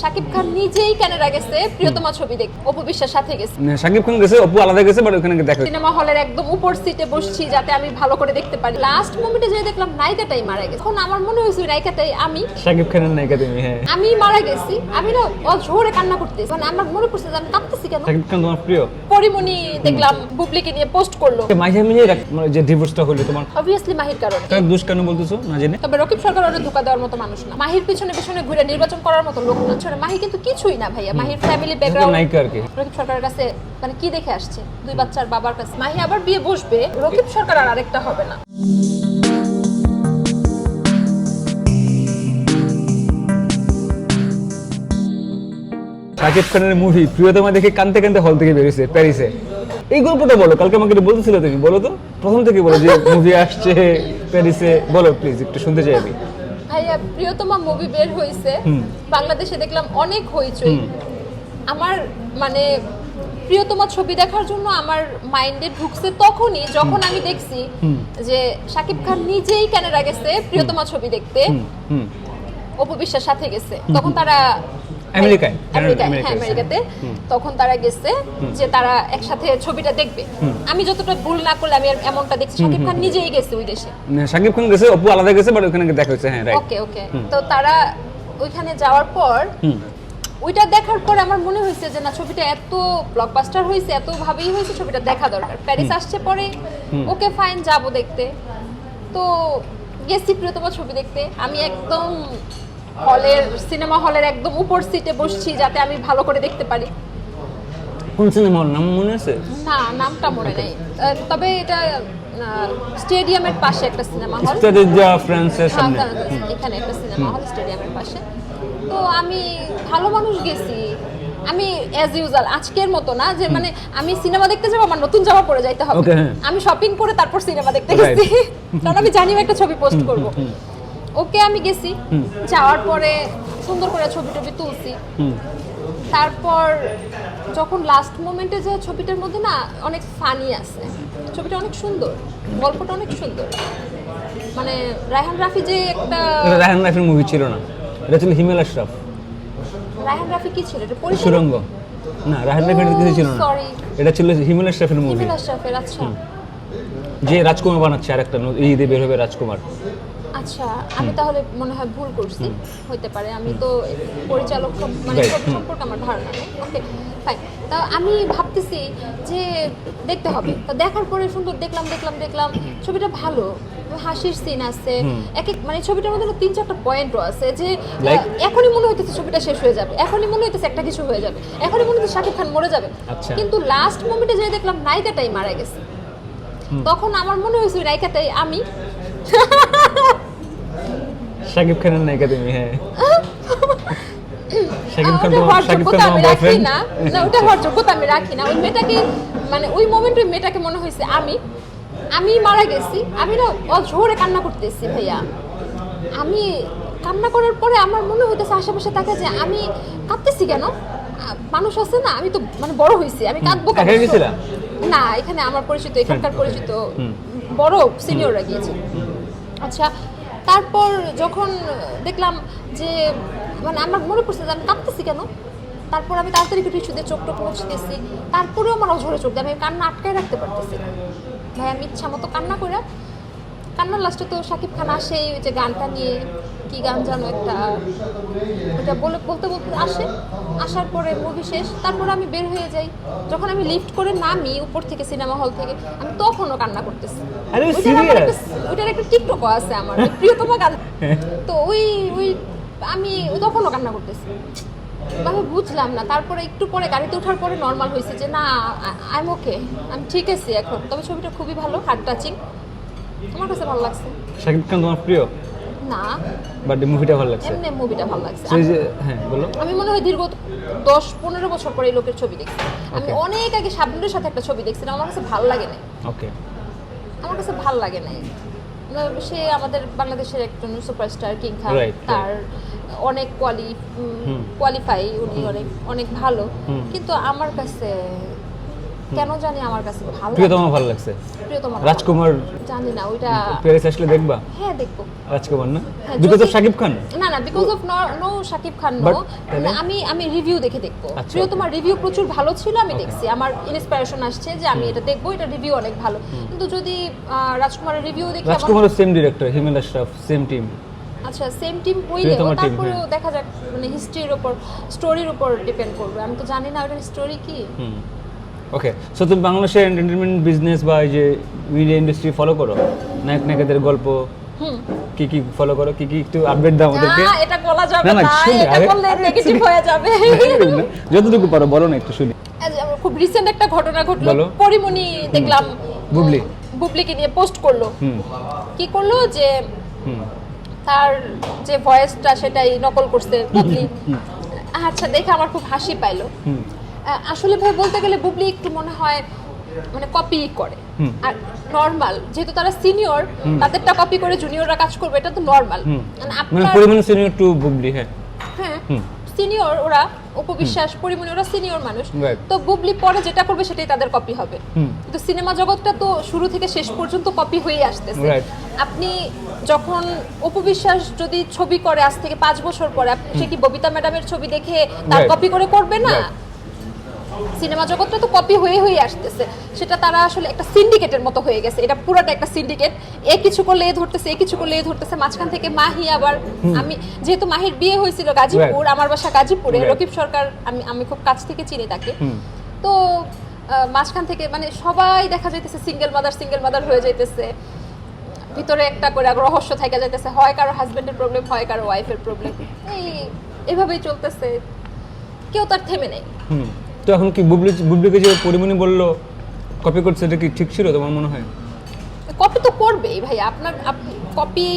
শাকিব খান নিজেই গেছে প্রিয়তমা ছবি দেখ অপু বিশ্বাস সাথে গেছে। সাকিব খান গেছে অপু আলাদা গেছে বাট ওখানে দেখা সিনেমা হলের একদম উপর সিটে বসছি যাতে আমি ভালো করে দেখতে পারি। লাস্ট মোমেন্টে যে দেখলাম নায়িকাটাই মারা গেছে। এখন আমার মনে হয়েছে নায়িকাটাই আমি। সাকিব খানের নায়িকা তুমি হ্যাঁ। আমি মারা গেছি। আমি না অঝোরে কান্না করতেছি। মানে আমার মনে পড়ছে যে আমি কাঁদতেছি কেন? সাকিব খান তোমার প্রিয়? পরিমণি দেখলাম বুবলিকে নিয়ে পোস্ট করল। মানে যে ডিভোর্সটা হলো তোমার। অবভিয়াসলি মাহির কারণে। দোষ কেন বলতেছো না জেনে? তবে রকিব সরকার ওরা ধোকা দেওয়ার মতো মানুষ না। মাহির পিছনে পিছনে ঘুরে নির্বাচন করার মতো লোক না। ছোট মাহি কিন্তু কিছুই না ভাইয়া। মাহির ফ্যামিলি ব্যাকগ্রাউন্ড নায়িকা আর কি? রকিব সরকারের কাছে মানে কি দেখে আসছে? দুই বাচ্চার বাবার কাছে। মাহি আবার বিয়ে বসবে রকিব সরকার আর আরেকটা হবে না। শাকিব খানের মুভি প্রিয়তমা দেখে কানতে কানতে হল থেকে বেরিয়েছে প্যারিসে। এই গল্পটা বলো কালকে আমাকে বলতেছিলে তুমি বলো তো। প্রথম থেকে বলো যে মুভি আসছে প্যারিসে। বলো প্লিজ একটু শুনতে চাই আমি। ভাইয়া প্রিয়তমা মুভি বের হয়েছে বাংলাদেশে দেখলাম অনেক হইচই। আমার মানে প্রিয়তমা ছবি দেখার জন্য আমার মাইন্ডে ঢুকছে তখনই যখন আমি দেখছি যে শাকিব খান নিজেই কেন গেছে প্রিয়তমা ছবি দেখতে? হুম। হুম। অপু বিশ্বাস সাথে গেছে। তখন তারা আমেরিকায়, হ্যাঁ গেছে। আমেরিকাতে তখন তারা গেছে যে তারা একসাথে ছবিটা দেখবে। আমি যতটা ভুল না করলে আমি এমনটা দেখছি। শাকিব খান নিজেই গেছে ওই দেশে। শাকিব খান গেছে অপু আলাদা গেছে বাট ওখানে দেখা হয়েছে হ্যাঁ রাইট ওকে ওকে। তো তারা ওইখানে যাওয়ার পর ওইটা দেখার পর আমার মনে হয়েছে যে না ছবিটা এত ব্লকবাস্টার হয়েছে এত ভাবেই হয়েছে ছবিটা দেখা দরকার। প্যারিস আসছে পরে ওকে ফাইন যাব দেখতে। তো গেছি প্রিয়তমা ছবি দেখতে। আমি একদম হলের সিনেমা হলের একদম উপর সিটে বসছি যাতে আমি ভালো করে দেখতে পারি। কোন সিনেমা হল? নাম মনে আছে? না নামটা মনে নেই। তবে এটা স্টেডিয়ামের পাশে একটা সিনেমা হল। ফ্রান্সের হ্যাঁ, সামনে। এখানে একটা সিনেমা হল স্টেডিয়ামের পাশে। তো আমি ভালো মানুষ গেছি। আমি অ্যাজ ইউজাল আজকের মতো না যে মানে আমি সিনেমা দেখতে যাব আমার নতুন জামা পরে যাইতে হবে। হ্যাঁ। আমি শপিং করে তারপর সিনেমা দেখতে গেছি। কারণ আমি জানি একটা ছবি পোস্ট করব। ওকে আমি গেছি। যাওয়ার পরে সুন্দর করে ছবি টবি তুলছি। তারপর যখন লাস্ট মোমেন্টে যে ছবিটার মধ্যে না অনেক ফানি আছে। ছবিটা অনেক সুন্দর গল্পটা অনেক সুন্দর। মানে রায়হান রাফি যে একটা রায়হান রাফির মুভি ছিল না। এটা ছিল হিমেল আশরাফ। রায়হান রাফি কি ছিল? এটা পরিচালক? সুরঙ্গ। না রায়হান রাফির কিছু ছিল না। সরি এটা ছিল হিমেল আশরাফের মুভি হিমেল আশরাফের আচ্ছা। যে রাজকুমার বানাচ্ছে আরেকটা ন- এই বের হবে রাজকুমার। আচ্ছা আমি তাহলে মনে হয় ভুল করছি। হইতে পারে আমি তো পরিচালক মানে। সম্পর্কে আমার ধারণা নেই। ওকে ফাইন তা আমি ভাবতেছি যে দেখতে হবে। তো দেখার পরে সুন্দর দেখলাম দেখলাম দেখলাম। ছবিটা ভালো। হাসির সিন আছে। এক এক মানে ছবিটার মধ্যে তিন চারটা পয়েন্টও আছে যে এখনই মনে হইতেছে ছবিটা শেষ হয়ে যাবে। এখনই মনে হইতেছে একটা কিছু হয়ে যাবে। এখনই মনে হচ্ছে শাকিব খান মরে যাবে। আচ্ছা। কিন্তু লাস্ট মোমেন্টে যে দেখলাম নায়িকাটাই মারা গেছে। তখন আমার মনে হয়েছে নায়িকাটাই আমি। শাকিব খানের নায়িকা তুমি হ্যাঁ। শাকিব খান শাকিব খান আমি রাখি না। না ওটা হওয়ার যোগ্যতা আমি রাখি না। ওই মেয়েটাকে মানে ওই মোমেন্টে মেয়েটাকে মনে হয়েছে আমি আমি মারা গেছি। আমি না অঝোরে কান্না করতেছি ভাইয়া। আমি কান্না করার পরে আমার মনে হইতেছে আশেপাশে তাকে যে আমি কাঁদতেছি কেন? মানুষ আছে না আমি তো মানে বড় হয়েছি আমি কাঁদবো না এখানে আমার পরিচিত এখানকার পরিচিত বড় সিনিয়ররা গিয়েছে। আচ্ছা তারপর যখন দেখলাম যে মানে আমার মনে পড়ছে যে আমি কাঁদতেছি কেন? তারপর আমি তাড়াতাড়ি একটু টিস্যু দিয়ে চোখ টোক তারপরেও আমার অঝরে চোখ দিয়ে আমি কান্না আটকায় রাখতে পারতেছি ভাই আমি ইচ্ছা মতো কান্না করে কান্নার লাস্টে তো শাকিব খান আসে ওই যে গানটা নিয়ে। কি গান জানো একটা ওটা বলে বলতে বলতে আসে। আসার পরে মুভি শেষ তারপর আমি বের হয়ে যাই। যখন আমি লিফট করে নামি উপর থেকে সিনেমা হল থেকে আমি তখনও কান্না করতেছি। ওইটার একটা- টিকটকও আছে আমার প্রিয়তমা গান। তো ওই ওই আমি তখনও কান্না করতেছি। আমি বুঝলাম না তারপরে একটু পরে গাড়িতে ওঠার পরে নর্মাল হয়েছে যে না আই এম ওকে আমি ঠিক আছি এখন। তবে ছবিটা খুবই ভালো হার্ট টাচিং আমার কাছে ভালো লাগছে। শাকিব খান তোমার প্রিয়? না। বাট মুভিটা ভালো লাগছে? এমনি মুভিটা ভালো লাগছে। সেই যে হ্যাঁ বলো। আমি মনে হয় দীর্ঘ দশ পনেরো বছর পরে এই লোকের ছবি দেখছি। আমি অনেক আগে শাবনুরের সাথে একটা ছবি দেখছিলাম আমার কাছে ভালো লাগে না ওকে আমার কাছে ভালো লাগে না, সে আমাদের বাংলাদেশের একজন সুপারস্টার কিং খান. তার অনেক কোয়ালি কোয়ালিফাই উনি অনেক অনেক ভালো। কিন্তু আমার কাছে কেন জানি আমার কাছে ভালো প্রিয়তমা ভালো লাগছে। প্রিয়তমা রাজকুমার জানি না ওইটা প্যারিস আসলে দেখবা? হ্যাঁ দেখব। রাজকুমার না? বিকজ অফ শাকিব খান না না because of no Shakib Khan no আমি আমি রিভিউ দেখে দেখব। আচ্ছা, তোমার রিভিউ প্রচুর ভালো ছিল আমি দেখছি। আমার ইন্সপিরেশন আসছে যে আমি এটা দেখব এটা রিভিউ অনেক ভালো। কিন্তু যদি রাজকুমারের রিভিউ দেখে রাজকুমারও same director Himel Ashraf same team আচ্ছা সেম টিম হইলেও তারপরেও হ্যাঁ। দেখা যাক মানে হিস্ট্রির উপর স্টোরির উপর ডিপেন্ড করবে। আমি তো জানি না ওটার স্টোরি কি? ওকে সো তুমি বাংলাদেশের এন্টারটেনমেন্ট বিজনেস বা এই যে মিডিয়া ইন্ডাস্ট্রি ফলো করো? নায়ক নায়িকাদের গল্প হুম। কি কি ফলো করো? কি কি একটু আপডেট দাও আমাদেরকে? এটা বলা যাবে না, এটা বললে নেগেটিভ হয়ে যাবে। যতটুকু পারো বলো না একটু শুনি। আমার খুব রিসেন্ট একটা ঘটনা ঘটলো। পরিমণি দেখলাম। বুবলি। বুবলিকে নিয়ে পোস্ট করল। হুম। কি করল যে তার যে ভয়েসটা সেটাই নকল করছে বুবলি। আচ্ছা দেখে আমার খুব হাসি পাইলো। আসলে ভাই বলতে গেলে বুবলি একটু মনে হয় মানে কপি করে। আর নর্মাল যেহেতু তারা সিনিয়র তাদেরটা কপি করে জুনিয়ররা কাজ করবে এটা তো নর্মাল মানে আপনার পরিমাণ সিনিয়র টু বুবলি হ্যাঁ। হ্যাঁ সিনিয়র ওরা উপবিশ্বাস পরিমণি ওরা সিনিয়র মানুষ। তো বুবলি পরে যেটা করবে সেটাই তাদের কপি হবে। কিন্তু সিনেমা জগৎটা তো শুরু থেকে শেষ পর্যন্ত কপি হয়ে আসতেছে। আপনি যখন উপবিশ্বাস যদি ছবি করে আজ থেকে পাঁচ বছর পরে আপনি সে কি ববিতা ম্যাডামের ছবি দেখে তার কপি করে করবে না. সিনেমা জগৎটা তো কপি হয়ে হয়ে আসতেছে। সেটা তারা আসলে একটা সিন্ডিকেটের মতো হয়ে গেছে। এটা পুরোটা একটা সিন্ডিকেট এ কিছু করলে এ ধরতেছে এ কিছু করলে এ ধরতেছে। মাঝখান থেকে মাহি আবার আমি যেহেতু মাহির বিয়ে হয়েছিল গাজীপুর আমার বাসা গাজীপুরে রকিব সরকার আমি আমি খুব কাছ থেকে চিনি তাকে। তো মাঝখান থেকে মানে সবাই দেখা যাইতেছে সিঙ্গেল মাদার সিঙ্গেল মাদার হয়ে যাইতেছে। ভিতরে একটা করে রহস্য থেকে যাইতেছে। হয় কারও হাজবেন্ডের প্রবলেম হয় কারও ওয়াইফের প্রবলেম এই এভাবেই চলতেছে। কেউ তার থেমে নেই। তো এখন কি বুবলি বুবলিকে যে পরিমণি বলল কপি করছে এটা কি ঠিক ছিল তোমার মনে হয়? কপি তো করবেই ভাই আপনার কপি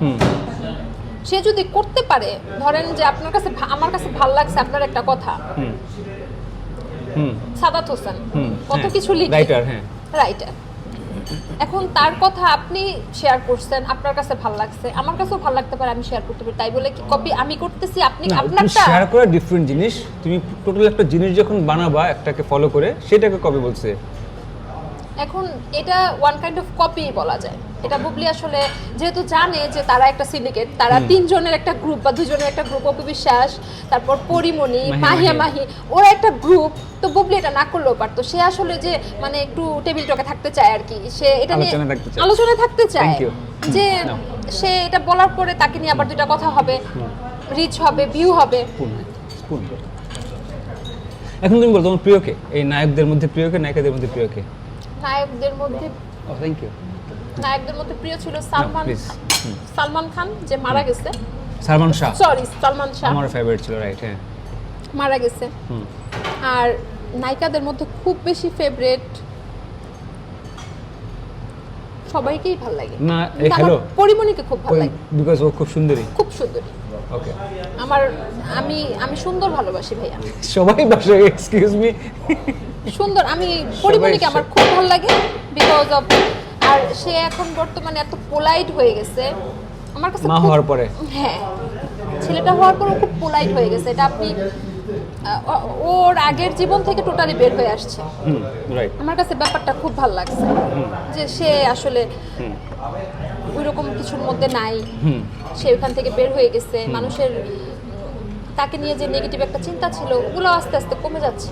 হুম। সে যদি করতে পারে ধরেন যে আপনার কাছে আমার কাছে ভালো লাগছে আপনার একটা কথা। হুম। হুম। সাদাত হোসেন হুম, কত হ্যাঁ, কিছু লিখে রাইটার হ্যাঁ। রাইটার এখন তার কথা আপনি শেয়ার করছেন আপনার কাছে ভালো লাগছে। আমার কাছেও ভালো লাগতে পারে আমি শেয়ার করতে পারি। তাই বলে কি কপি আমি করতেছি? আপনি আপনারটা শেয়ার করা ডিফারেন্ট জিনিস। তুমি টোটাল একটা জিনিস যখন বানাবা একটাকে ফলো করে সেটাকে কপি বলছে। এখন এটা ওয়ান কাইন্ড অফ কপি বলা যায়। এটা বুবলি আসলে যেহেতু জানে যে তারা একটা সিন্ডিকেট তারা তিনজনের একটা গ্রুপ বা দুজনের একটা গ্রুপ অপু বিশ্বাস তারপর পরিমণি মাহিয়া মাহি। ওরা একটা গ্রুপ তো বুবলি এটা না করলেও পারতো। সে আসলে যে মানে একটু টেবিল টকে থাকতে চায় আর কি সে এটা নিয়ে আলোচনায় থাকতে চায়। যে সে এটা বলার পরে তাকে নিয়ে আবার দুটা কথা হবে রিচ হবে ভিউ হবে। এখন তুমি বলো তোমার প্রিয়কে এই নায়কদের মধ্যে প্রিয়কে নায়িকাদের মধ্যে প্রিয়কে নায়কদের মধ্যে থ্যাংক ইউ নায়কদের মধ্যে প্রিয় ছিল সালমান সালমান খান যে মারা গেছে। সালমান শাহ? সরি সালমান শাহ। আমার ফেভারিট ছিল রাইট হ্যাঁ। মারা গেছে। হুম। আর নায়িকাদের মধ্যে খুব বেশি ফেভারিট সবাইকেই ভালো লাগে। না, এই আমার পরিমণিকে খুব ভালো লাগে। বিকজ ও খুব সুন্দরী। খুব সুন্দরী। ওকে আমার আমি আমি সুন্দর ভালোবাসি ভাইয়া। সবাই বাসে এক্সকিউজ মি সুন্দর আমি পরিমণিকে আমার খুব ভালো লাগে বিকজ অফ আর সে এখন বর্তমানে এত পোলাইট হয়ে গেছে আমার কাছে মা হওয়ার পরে? হ্যাঁ ছেলেটা হওয়ার পরও খুব পোলাইট হয়ে গেছে এটা আপনি ওর আগের জীবন থেকে টোটালি বের হয়ে আসছে। আমার কাছে ব্যাপারটা খুব ভালো লাগছে যে সে আসলে হুম। ওই রকম কিছুর মধ্যে নাই হুম। সে ওখান থেকে বের হয়ে গেছে মানুষের তাকে নিয়ে যে নেগেটিভ একটা চিন্তা ছিল ওগুলো আস্তে আস্তে কমে যাচ্ছে।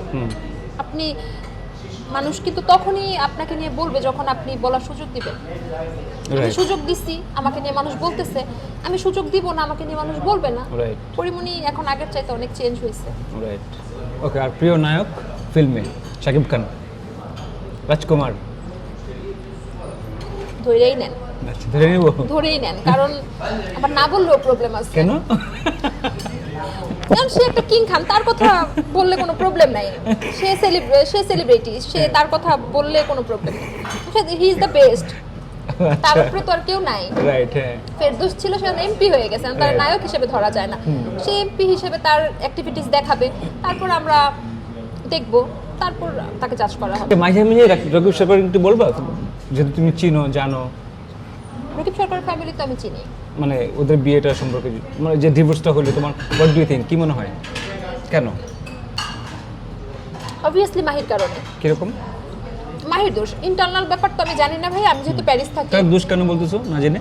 আপনি মানুষ কিন্তু তখনই আপনাকে নিয়ে বলবে যখন আপনি বলার সুযোগ দিবেন। আমি সুযোগ দিচ্ছি আমাকে নিয়ে মানুষ বলতেছে। আমি সুযোগ দিব না আমাকে নিয়ে মানুষ বলবে না। রাইট পরিমণি এখন আগের চাইতে অনেক চেঞ্জ হয়েছে। রাইট ওকে আর প্রিয় নায়ক ফিল্মে শাকিব খান রাজকুমার ধরেই নেন। আচ্ছা ধরেই নেন কারণ আবার না বললেও প্রবলেম আছে। কেন? কারণ সে একটা কিং খান তার কথা বললে কোনো প্রবলেম নাই। সে সে সেলিব্রিটি সে তার কথা বললে কোনো প্রবলেম নেই। হি ইজ দ্য বেস্ট তার উপরে তো আর কেউ নাই। রাইট হ্যাঁ। ফেরদৌস ছিল সে এমপি হয়ে গেছে তার নায়ক হিসেবে ধরা যায় না। সে এমপি হিসেবে তার অ্যাক্টিভিটিস দেখাবে তারপর আমরা দেখব তারপর তাকে জাজ করা হবে। মাঝে মাঝে রকিব সরকার একটু বলবা? যেহেতু তুমি চিনো জানো। রকিব সরকার ফ্যামিলি তো আমি চিনি। মানে ওদের বিয়েটা সম্পর্কে মানে যে ডিভোর্সটা হলো তোমার হোয়াট ডু থিঙ্ক কি মনে হয়? কেন? অবভিয়াসলি মাহির কারণে। কীরকম? মাহির দোষ। ইন্টারনাল ব্যাপার তো আমি জানি না ভাই আমি যেহেতু প্যারিস থাকি। তার দোষ কেন বলতেছো? না জেনে?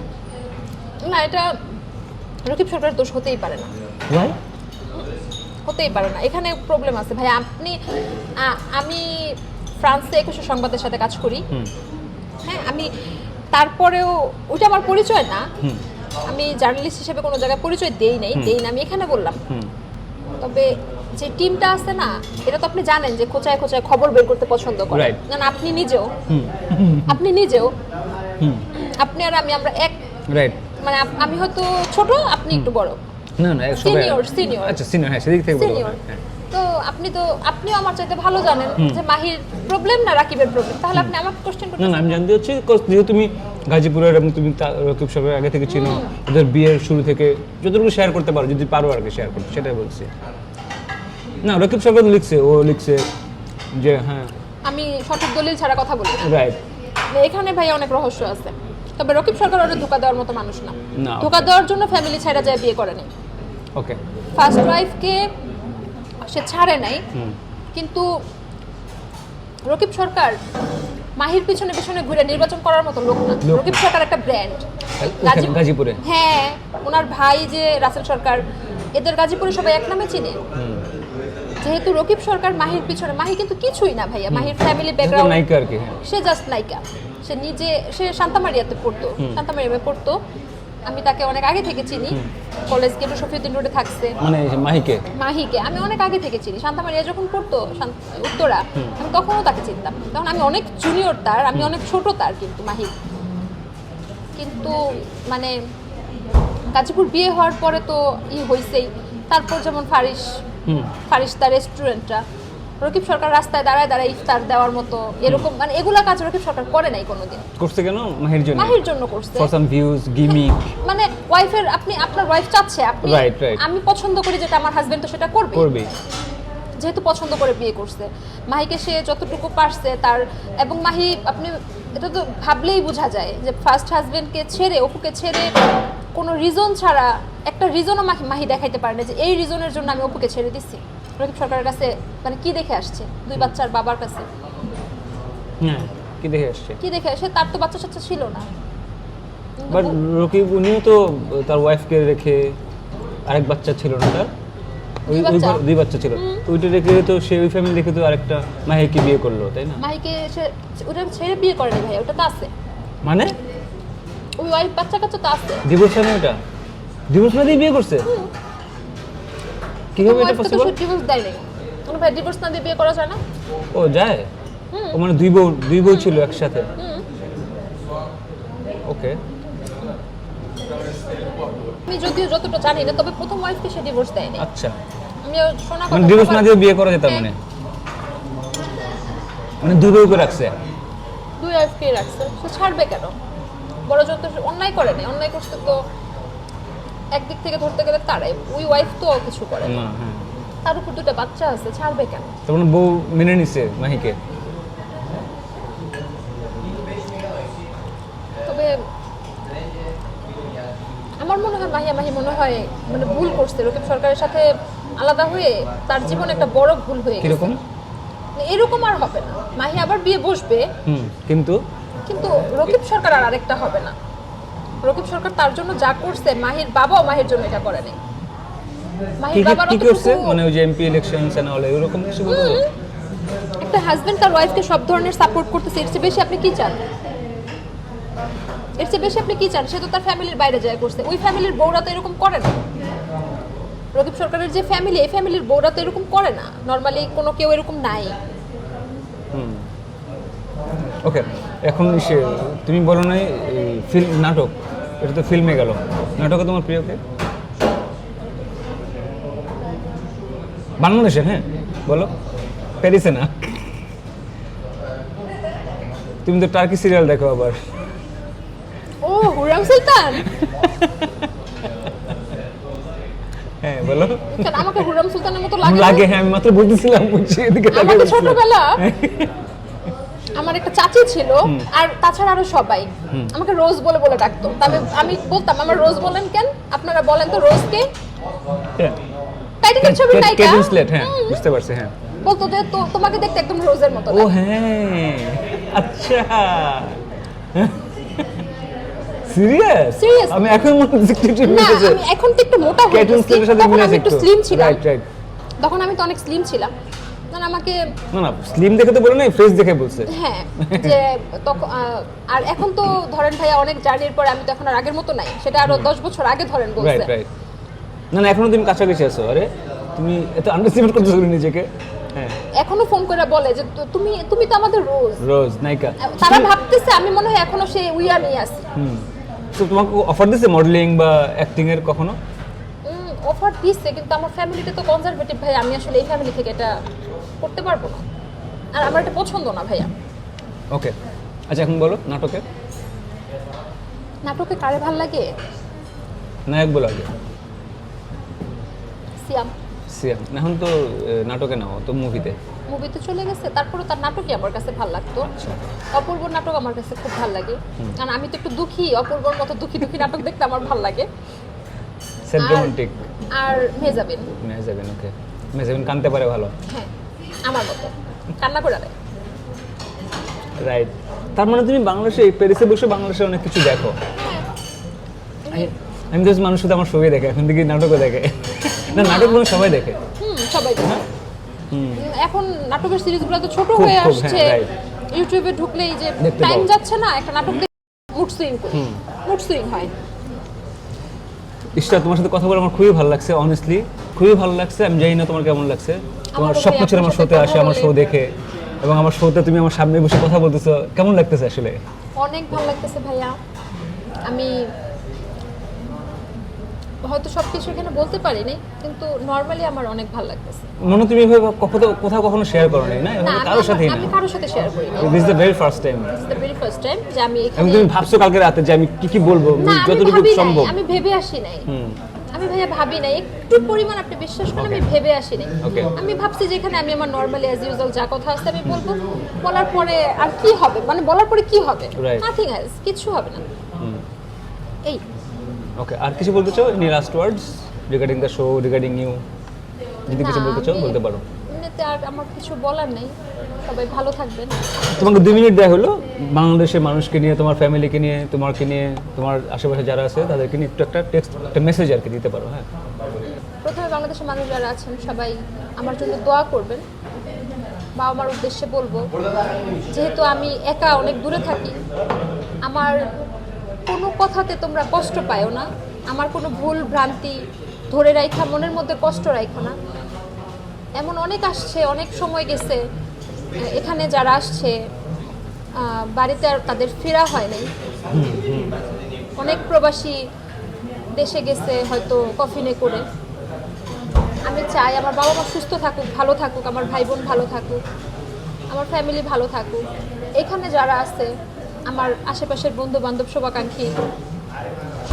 না এটা রকিব সরকারের দোষ হতেই পারে না। ওয়াই হতেই পারে না। এখানে প্রবলেম আছে। ভাই আপনি আ- আমি ফ্রান্সে একুশে সংবাদের সাথে কাজ করি। হ্যাঁ আমি তারপরেও ওইটা আমার পরিচয় না। হুম। আমি জার্নালিস্ট হিসেবে কোনো জায়গায় পরিচয় দেই নাই দেই না আমি এখানে বললাম। তবে যে টিমটা আছে না এটা তো আপনি জানেন যে খোঁচায় খোঁচায় খবর বের করতে পছন্দ করে. কারণ আপনি নিজেও। আপনি নিজেও। আপনি আর আমি আমরা এক। রাইট মানে আমি হয়তো ছোট আপনি একটু বড়। না না সিনিয়র senior. আচ্ছা সিনিয়র হ্যাঁ সেদিক থেকে বলো সিনিয়র হ্যাঁ। তো আপনি তো আপনিও আমার চাইতে ভালো জানেন যে মাহির প্রবলেম না রাকিবের প্রবলেম তাহলে আপনি আমাকে কোশ্চেন না করতে না আমি জানতে cause যেহেতু তুমি গাজীপুরের এবং তুমি রকিব সাহেবের আগে থেকে চিনো ওদের বিয়ের শুরু থেকে যতটুকু শেয়ার করতে পারো যদি পারো আর কি শেয়ার করতে সেটাই বলছি। না রকিব সাহেব লিখছে ও লিখছে যে হ্যাঁ। আমি সঠিক দলিল ছাড়া কথা বলি রাইট এখানে ভাই অনেক রহস্য আছে। তবে রকিব সরকার ওটা ধোকা দেওয়ার মতো মানুষ না। না। ধোকা দেওয়ার জন্য ফ্যামিলি ছাড়া যায় বিয়ে করেনি ওকে ফার্স্ট ওয়াইফকে সে ছাড়ে নাই কিন্তু রকিব সরকার মাহির পিছনে পিছনে ঘুরে নির্বাচন করার মতো লোক না। রকিব সরকার একটা ব্র্যান্ড গাজীপুরে। হ্যাঁ ওনার ভাই যে রাসেল সরকার এদের গাজীপুরে সবাই এক নামে চিনে। যেহেতু রকিব সরকার মাহির পিছনে মাহি কিন্তু কিছুই না ভাইয়া। মাহির ফ্যামিলি ব্যাকগ্রাউন্ড নায়িকা আর কি হ্যাঁ। সে জাস্ট নায়িকা। সে নিজে সে শান্তামারিয়াতে পড়তো। শান্তামারিয়াতে পড়তো। আমি তাকে অনেক আগে থেকে চিনি। কলেজ গেটে শফিউদ্দিন রোডে থাকছে। মানে মাহিকে? মাহিকে। আমি অনেক আগে থেকে চিনি। শান্তা মারিয়া যখন পড়তো উত্তরা আমি তখনও তাকে চিনতাম। তখন আমি অনেক জুনিয়র তার আমি অনেক ছোট তার কিন্তু মাহি কিন্তু মানে গাজীপুর বিয়ে হওয়ার পরে তো ই হয়েছেই তারপর যেমন ফারিস ফারিস তার রেস্টুরেন্টটা রকিব সরকার রাস্তায় দাঁড়ায় দাঁড়ায় ইফতার দেওয়ার মতো এরকম মানে এগুলা কাজ রকিব সরকার করে নাই কোনোদিন। করছে কেন? মাহির জন্য? মাহির জন্য করছে। ফর সাম ভিউজ গিমিক মানে ওয়াইফের আপনি আপনার ওয়াইফ চাচ্ছে আপনি. আমি পছন্দ করি যেটা আমার হাজবেন্ড তো সেটা করবে করবে। যেহেতু পছন্দ করে বিয়ে করছে। মাহিকে সে যতটুকু পারছে তার এবং মাহি আপনি এটা তো ভাবলেই বোঝা যায় যে ফার্স্ট হাজবেন্ডকে ছেড়ে অপুকে ছেড়ে কোনো রিজন ছাড়া একটা রিজনও মাহি মাহি দেখাইতে পারে না যে এই রিজনের জন্য আমি অপুকে ছেড়ে দিচ্ছি রকিব সরকারের কাছে মানে কি দেখে আসছে? দুই বাচ্চার বাবার কাছে। হ্যাঁ কি দেখে আসছে? কি দেখে আসে? তার তো বাচ্চা টাচ্চা ছিল না। বাট রকিব উনিও তো তার ওয়াইফকে রেখে আরেক বাচ্চা ছিল না তার? দুই বাচ্চা? ছিল। ওইটা রেখে তো সে ওই ফ্যামিলি রেখে তো আরেকটা মাহিকে বিয়ে করল তাই না? মাহিকে সে ওটা ছেড়ে বিয়ে করেনি ভাই ওটা তো আছে। মানে? ওই ওয়াইফ বাচ্চা কাচ্চা তো আছে। ডিভোর্স হয়নি ওটা? ডিভোর্স না দিয়ে বিয়ে করছে? কীভাবে এটা পসিবল ডিভোর্স দেয় নাই। কোনো ভাই ডিভোর্স না দিয়ে বিয়ে করা যায় না? ও যায়? ও মানে দুই বউ দুই বউ ছিল একসাথে? হুম। ওকে। আমি যদিও যতটা জানি না তবে প্রথম ওয়াইফকে সে ডিভোর্স দেয়নি আচ্ছা। আমি শোনা মানে কথা ডিভোর্স না দিয়ে বিয়ে করা যেত। মানে মানে দুই বউ করে রাখছে? দুই ওয়াইফকে রাখছে। সে ছাড়বে কেন? বড় যত অন্যায় করে নাই অন্যায় করতে তো একদিক থেকে ধরতে গেলে তারাই। ওই ওয়াইফ তো কিছু করে না। হ্যাঁ। তার উপর দুটো বাচ্চা আছে ছাড়বে কেন? তার মানে বউ মেনে নিছে মাহিকে। তবে আমার মনে হয় মাহিয়া মাহি মনে হয় মানে ভুল করছে। রকিব সরকারের সাথে আলাদা হয়ে তার জীবনে একটা বড় ভুল হয়ে গেছে। কীরকম? এরকম আর হবে না। মাহি আবার বিয়ে বসবে। হুম কিন্তু? কিন্তু রকিব সরকার আর আরেকটা হবে না। রকিব সরকার তার জন্য যা করছে মাহির বাবাও মাহির জন্য এটা করে নাই কি মাহির বাবার কি করছে? মানে ওই যে এমপি ইলেকশন এন্ড অল এরকম কিছু একটা হাজবেন্ড তার ওয়াইফকে সব ধরনের সাপোর্ট করতেছে এর চেয়ে বেশি আপনি কি চান? এর চেয়ে বেশি আপনি কি চান? সে তো তার ফ্যামিলির বাইরে যায় করছে। ওই ফ্যামিলির বউরা তো এরকম করে না। রকিব সরকারের যে ফ্যামিলি এই ফ্যামিলির বউরা তো এরকম করে না। নর্মালি কোনো কেউ এরকম নাই। হুম। ওকে এখন সে তুমি বলো নাই ফিল্ম নাটক। এটা তো ফিল্মে গেল। নাটকে তোমার প্রিয় কে বাংলাদেশের হ্যাঁ? বলো। প্যারিসে না? তুমি তো টার্কি সিরিয়াল দেখো আবার। ও হুরাম সুলতান? হ্যাঁ বলো। আমাকে হুরাম সুলতানের মতো লাগে লাগে হ্যাঁ আমি মাত্র বলতেছিলাম বুঝছি এদিকে। ছোটবেলা আমার একটা চাচি ছিল আর তাছাড়া আরও সবাই। আমাকে রোজ বলে বলে ডাকতো। তবে আমি বলতাম আমার রোজ বলেন কেন? আপনারা বলেন তো রোজ কে হ্যাঁ টাইটানিক ছবির কেট উইন্সলেট, হ্যাঁ বুঝতে পারছি হ্যাঁ। বলতো যে তো- তোমাকে দেখতে একদম রোজের মতো ও হ্যাঁ। আচ্ছা। Serious Serious? আমি এখন মনে হচ্ছে একটু একটু না আমি এখন তো একটু মোটা হয়ে গেছি তখন আমি একটু স্লিম ছিলাম। রাইট রাইট তখন আমি তো অনেক স্লিম ছিলাম। তখন আমাকে না না স্লিম দেখে তো বলে নাই ফেস দেখে বলছে। হ্যাঁ যে তখন আর এখন তো ধরেন ভাইয়া অনেক জার্নির পরে আমি তো এখন আর আগের মতো নাই সেটা আরও দশ বছর আগে ধরেন রাইট বলছে রাইট না না এখনও তুমি কাছাকাছি আছো আরে তুমি এত আন্ডারস্টিমেট করতেছো নিজেকে? হ্যাঁ। এখনও ফোন করে বলে যে তুমি তুমি তো আমাদের রোজ রোজ নায়িকা। তারা ভাবতেছে আমি মনে হয় এখনও সেই উইয়া নিয়ে আসি। হুম। তো তোমাকে অফার দিছে মডেলিং বা অ্যাক্টিং এর কখনো অফার দিচ্ছে কিন্তু আমার ফ্যামিলিতে তো কনজারভেটিভ ভাই আমি আসলে এই ফ্যামিলি থেকে এটা করতে পারব না। আর আমার এটা পছন্দ না ভাইয়া। ওকে। আচ্ছা এখন বলো নাটকে? নাটকে কারে ভালো লাগে? নায়ক বলো আগে। সিয়াম। সিয়াম। এখন তো নাটকে নাও তো মুভিতে। মুভিতে চলে গেছে তারপরে তার নাটকই আমার কাছে ভালো লাগতো। আচ্ছা। অপূর্ব নাটক আমার কাছে খুব ভালো লাগে। কারণ আমি তো একটু দুঃখী অপূর্বর মতো দুঃখী দুঃখী নাটক দেখতে আমার ভালো লাগে। রোমান্টিক। আর মেজাবিন। মেজাবিন ওকে। মেজাবিন কানতে পারে ভালো। হ্যাঁ। আমার মতো। কান্না করে দেয়। রাইট তার মানে তুমি বাংলাদেশে প্যারিসে বসে বাংলাদেশে অনেক কিছু দেখো। আমি- আমি মানুষ শুধু আমার ছবি দেখে এখন থেকে নাটকও দেখে। না নাটক মানে সবাই দেখে। হুম সবাই দেখে। এখন নাটকের সিরিজগুলো তো ছোট হয়ে আসছে। হ্যাঁ. ইউটিউবে ঢুকলেই যে টাইম যাচ্ছে না একটা নাটক দেখে মুড সুইং করি। মুড সুইং হয়। তোমার সাথে কথা বলে আমার খুবই ভালো লাগছে অনেস্টলি খুবই ভালো লাগছে আমি জানি না তোমার কেমন লাগছে। তোমার আমারও সব ভাই, কিছু আমার সাথে শোতে আসে আমার শো দেখে। এবং আমার শোতে তুমি আমার সামনে বসে কথা বলতেছো কেমন লাগতেছে আসলে? অনেক ভালো লাগতেছে ভাইয়া। আমি হয়তো সব কিছু এখানে বলতে পারিনি কিন্তু নরমালি আমার অনেক ভালো লাগতেছে। মনে তুমি এভাবে কখনো কোথাও কখনো শেয়ার করো নাই না না এভাবে কারোর আমার- না। আমি কারোর সাথে শেয়ার করিনি। This the very first time this the very first time যে আমি এখানে তুমি ভাবছ কালকে রাতে যে আমি কি কি বলব যতটুকু সম্ভব। আমি ভেবে আসি নাই। হুম। আমি ভাইয়া ভাবি নাই একটু পরিমাণ আপনি বিশ্বাস করেন আমি ভেবে আসি নাই. আমি ভাবছি যে এখানে আমি আমার নর্মালি অ্যাজ ইউজুয়াল যা কথা আছে আমি বলব। বলার পরে আর কি হবে? মানে বলার পরে কি হবে? নাথিং এলস কিছু হবে না। এই। ওকে আর কিছু বলতে চাও? Any last words regarding the show regarding you যদি কিছু বলতে চাও বলতে পারো। এমনিতে আর আমার কিছু বলার নেই। সবাই ভালো থাকবেন। তোমাকে দুই মিনিট দেওয়া হলো। বাংলাদেশের মানুষকে নিয়ে তোমার ফ্যামিলিকে নিয়ে তোমাকে নিয়ে তোমার আশেপাশে যারা আছে তাদেরকে নিয়ে একটু একটা টেক্সট একটা মেসেজ আর কি দিতে পারো হ্যাঁ। প্রথমে বাংলাদেশের মানুষ যারা আছেন সবাই আমার জন্য দোয়া করবেন। বা আমার উদ্দেশ্যে বলব যেহেতু আমি একা অনেক দূরে থাকি আমার কোনো কথাতে তোমরা কষ্ট পাও না। আমার কোনো ভুল ভ্রান্তি ধরে রাখা মনের মধ্যে কষ্ট রাখো না। এমন অনেক আসছে অনেক সময় গেছে এখানে যারা আসছে বাড়িতে আর তাদের ফেরা হয় নাই। অনেক প্রবাসী দেশে গেছে, হয়তো কফিনে করে। আমি চাই আমার বাবা মা সুস্থ থাকুক, ভালো থাকুক, আমার ভাই বোন ভালো থাকুক, আমার ফ্যামিলি ভালো থাকুক। এখানে যারা আছে, আমার আশেপাশের বন্ধু বান্ধব শুভাকাঙ্ক্ষী,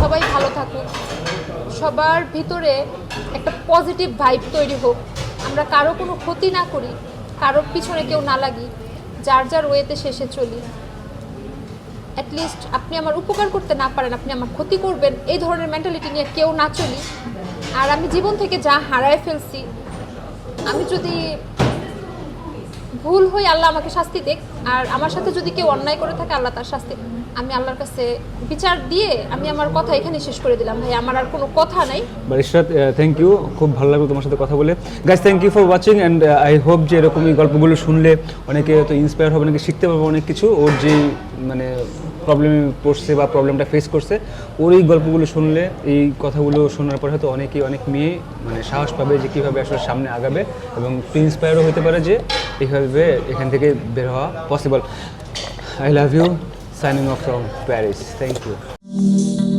সবাই ভালো থাকুক। সবার ভিতরে একটা পজিটিভ ভাইব তৈরি হোক। আমরা কারও কোনো ক্ষতি না করি। কারোর পিছনে কেউ না লাগি, যার যার ওয়েতে শেষে চলি। অ্যাটলিস্ট আপনি আমার উপকার করতে না পারেন, আপনি আমার ক্ষতি করবেন, এই ধরনের মেন্টালিটি নিয়ে কেউ না চলি। আর আমি জীবন থেকে যা হারায় ফেলছি, আমি যদি ভুল হই, আল্লাহ আমাকে শাস্তি দেখ আর আমার সাথে যদি কেউ অন্যায় করে থাকে, আল্লাহ তার শাস্তি দিক। আমি আল্লাহর কাছে বিচার দিয়ে আমি আমার কথা এখানে শেষ করে দিলাম। ভাই, আমার আর কোনো কথা নাই। বাট ইশরাত থ্যাংক ইউ খুব ভালো লাগল তোমার সাথে কথা বলে। Guys thank you for watching and I hope যে এরকম এই গল্পগুলো শুনলে অনেকে তো ইন্সপায়ার হবে, অনেকে শিখতে পারবে অনেক কিছু। ওর যে মানে প্রবলেমে পড়ছে বা প্রবলেমটা ফেস করছে, ওর এই গল্পগুলো শুনলে, এই কথাগুলো শোনার পরে হয়তো অনেকেই, অনেক মেয়ে মানে সাহস পাবে যে কীভাবে আসলে সামনে আগাবে এবং ইন্সপায়ারও হতে পারে যে এইভাবে এখান থেকে বের হওয়া possible I love you signing off from Paris thank you